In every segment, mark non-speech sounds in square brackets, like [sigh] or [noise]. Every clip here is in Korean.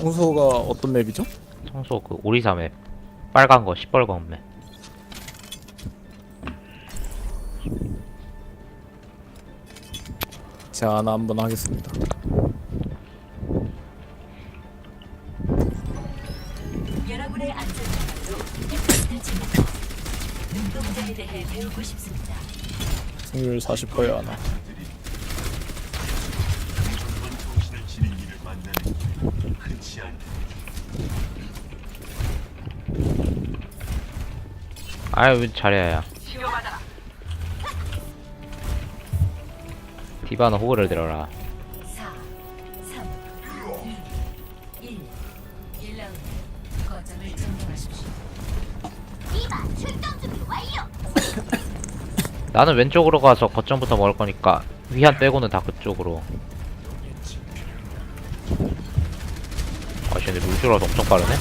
청소가 어떤 맵이죠? 청소 그 오리사 맵 빨간 거 시뻘건 맵 제가 하나 한번 하겠습니다. 여러분의 안전을 부탁드립니다. 눈동자에 대해 배우고 싶습니다. 승률 40%야 하나. 아유 잘해야 디바는 호구를 들어라 4, 3, 2, 1. 1라운드. 거점을 점령하십시오. 나는 왼쪽으로 가서 거점부터 먹을 거니까 위안 빼고는 다 그쪽으로 아 근데 루즈라서 엄청 빠르네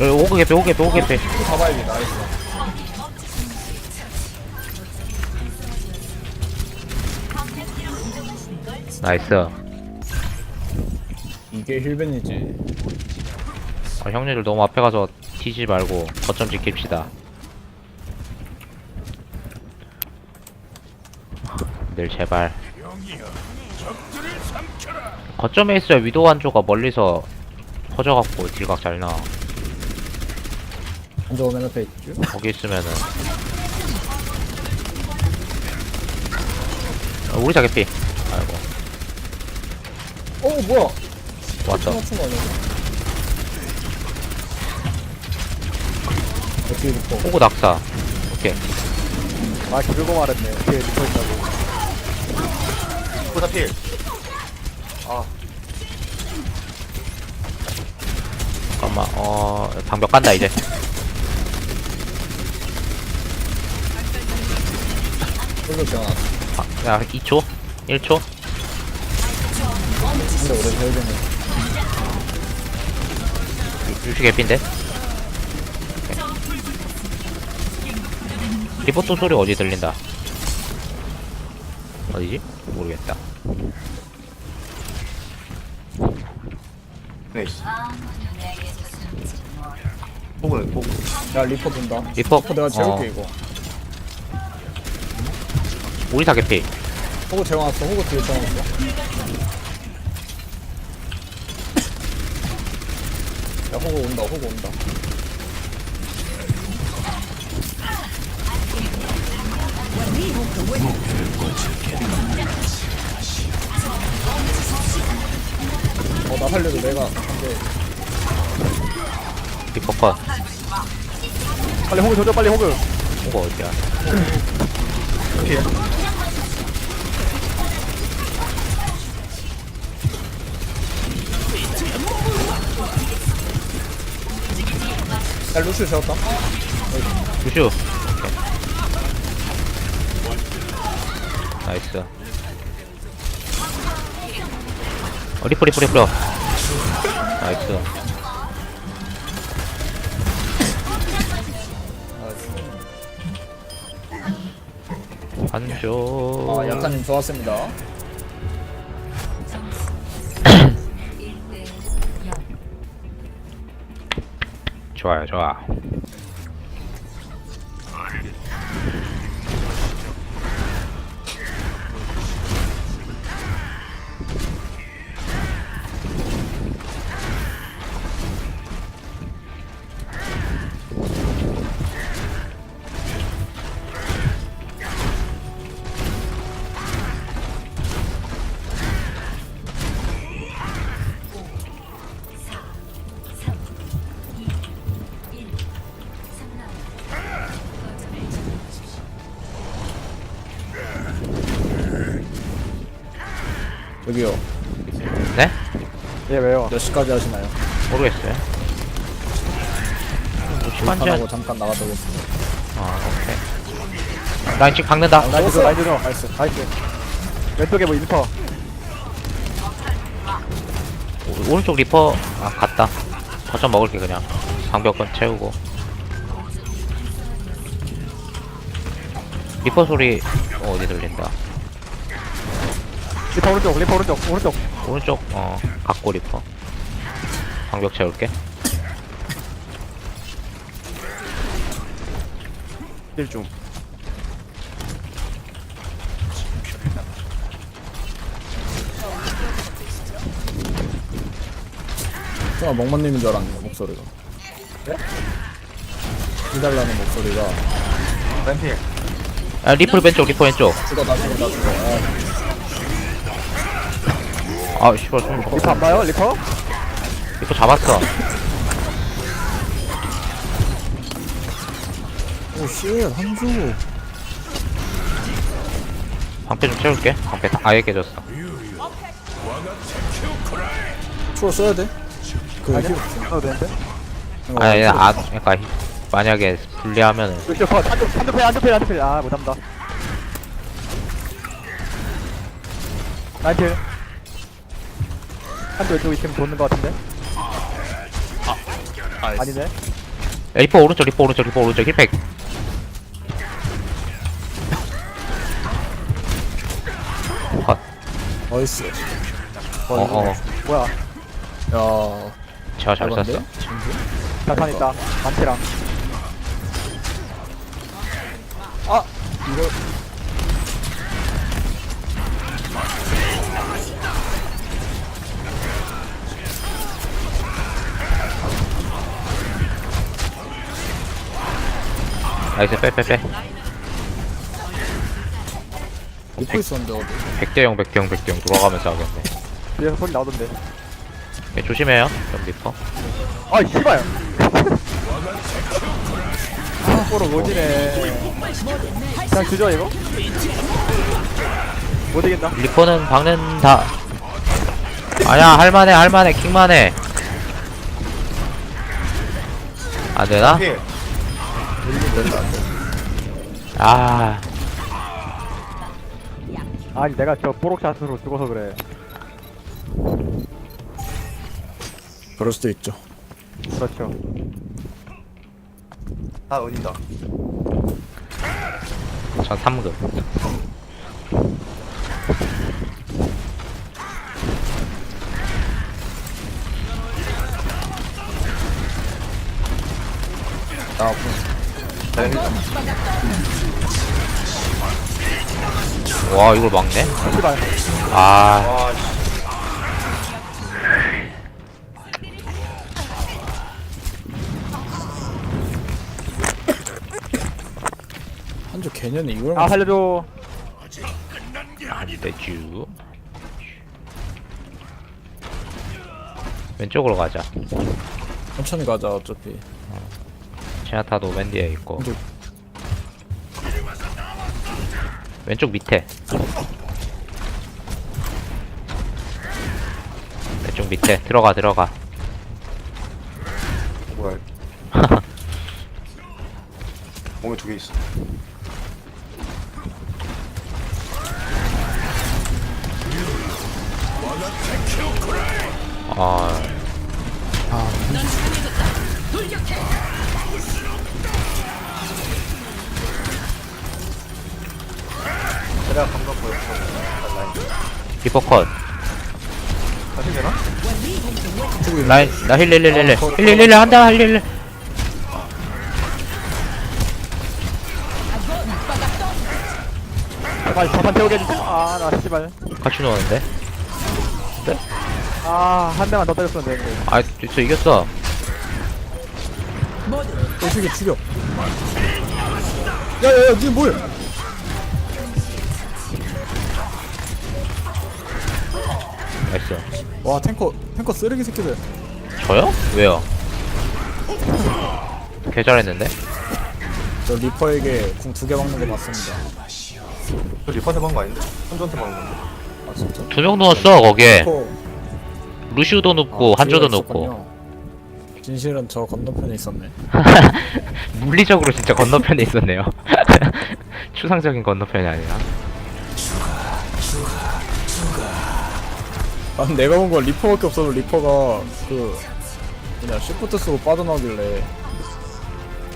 어, 오그 개피 오그 개피 오그 잡아야겠다. 나이스 이게 힐벤이지. 아, 형님들 너무 앞에 가서 튀지 말고 거점 지킵시다. 늘 제발. 거점에 있어야 위도 한조가 멀리서 퍼져갖고 딜각 잘 나. 먼저 오면 앞에 있죠. 거기 있으면은. 어, 우리 자개피. 아이고. 어 뭐야? 왔다. 맞춘 거 아니야? 어떻게 붙어? 호구 낙사. 오케이. 아 그러고 말했네. 어떻게 붙어 있다고. 보다 필. 잠깐만, 어, 방벽 간다, 이제. 홀로 지어놨어. 아, 야, 2초? 1초? 근데 오래 힐벤이. 유슈 개핀데? 리포트 소리 어디 들린다? 어디지? 모르겠다. 네. 보고 보고. 야 리퍼 돈다. 리퍼? 리퍼 내가 재울게 어, 이거. 우리 다 개피. 호구 재워놨어. 호구 뒤에 재워놨어. 야 호구 온다. 호구 온다. 어나 살려도 내가 안돼. 리퍼 컷. 빨리 호구 조져 빨리 호구. 이거 어디야? 야 루슈 재웠다. 유슈. 오케이. 나이스. 어, 리퍼, 리퍼, 리퍼. 나이스. 한조. 아 약간님 좋았습니다. 1대 0. 좋아요, 좋아. 여기요. 네? 예 왜요? 몇 시까지 하시나요? 모르겠어요. 뭐 시간제 불판하고 잠깐 나가보겠습니다. 아, 오케이. 나 지금 박는다. 나이스 나이스 나이스 나이스. 왼쪽에 뭐 인터. 오- 오른쪽 리퍼 아 갔다 거점 먹을게 그냥 방벽건 채우고 리퍼 소리 어디 들린다 리퍼 오른쪽 리퍼 오른쪽 오른쪽. 오른쪽? 어. 각고 리퍼. 방벽 채울게. 딜중 제가 멍만님인 줄 알았네 목소리가. 기달라는 목소리가. 왼필. 아 리플 왼쪽 리퍼 왼쪽. 죽어 나 죽어 나 죽어 아, 아 씨발 좀 리퍼 안 봐요? 리퍼? 리퍼 잡았어. 오쉣 한주 방패 좀 채울게. 방패 다 아예 깨졌어. 추워 써야 돼? 그 아니야? 되는데? 어, 아니 힐- 아 그러니까 히- 만약에 컷 한쪽 한쪽 패 한쪽 패 한쪽 패아 못합니다. 나이트 한쪽 왼쪽 이팀 도는 것 같은데? 아, 아니네. 야, 리퍼 오른쪽 리퍼 오른쪽 리퍼 오른쪽 힐팩. 컷. 나이스. 어 어. 뭐야? 야. 제가 잘 잘봤네? 썼어 자판 있다. 만티랑. 아! 이거 나이스 빼빼빼. 놓고 있었는데 어디? 100대0 100대0 100대0 돌아가면서 하겠네. 뒤에서 소리 나오던데. 예, 조심해요 좀 리퍼. 아이 씨발! 아 꼬로 오지네. 그냥 주죠 이거? 못 이긴다. 리퍼는 박는다. 아니야 할만해 할만해 킹만해. 안되나? 필. 아. 아니 내가 저 뽀록샷으로 죽어서 그래. 그럴 수도 있죠. 그렇죠. 아, 은인다. 전 3급 나 아프 와 이걸 막네? 아 와, 씨. 한주 개년에 이걸 아 살려줘 안되쥬 왼쪽으로 가자 천천히 가자 어차피 제나타도 맨 뒤에 있고 왼쪽. 왼쪽 밑에 왼쪽 밑에 들어가 들어가 뭐야. [laughs] 몸에 두 개 있어. 리퍼 컷. 다시 되나? 라인 나힐힐힐힐 힐. 힐힐 한다 힐 힐. 제발 자판 태우게 해주세요 아 나 씨발. 같이 노는데? 아 한 대만 더 때렸으면 되는데. 아 진짜 이겼어. 어 죽여 죽여 야 야 야 니 뭐야 나이스 와 탱커 탱커 쓰레기 새끼들 저요? 왜요? 개 잘했는데? 저 리퍼에게 궁 두 개 박는 거 봤습니다 저 리퍼한테 막은 거 아닌데? 한조한테 막은 건데. 아 진짜? 두명 누웠어 거기에 탱커 루시우도 눕고 아, 한조도 눕고 있었군요. 진실은 저 건너편에 있었네 [laughs] 물리적으로 진짜 건너편에 있었네요 [laughs] 추상적인 건너편이 아니라 아 내가 본 건 리퍼밖에 없어서 리퍼가 그 그냥 시프트 쓰고 빠져나오길래.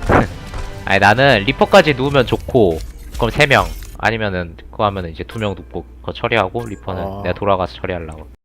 [laughs] 아니 나는 리퍼까지 누우면 좋고 그럼 3명. 아니면은 그거 하면은 이제 2명 눕고 그거 처리하고 리퍼는 아. 내가 돌아가서 처리하려고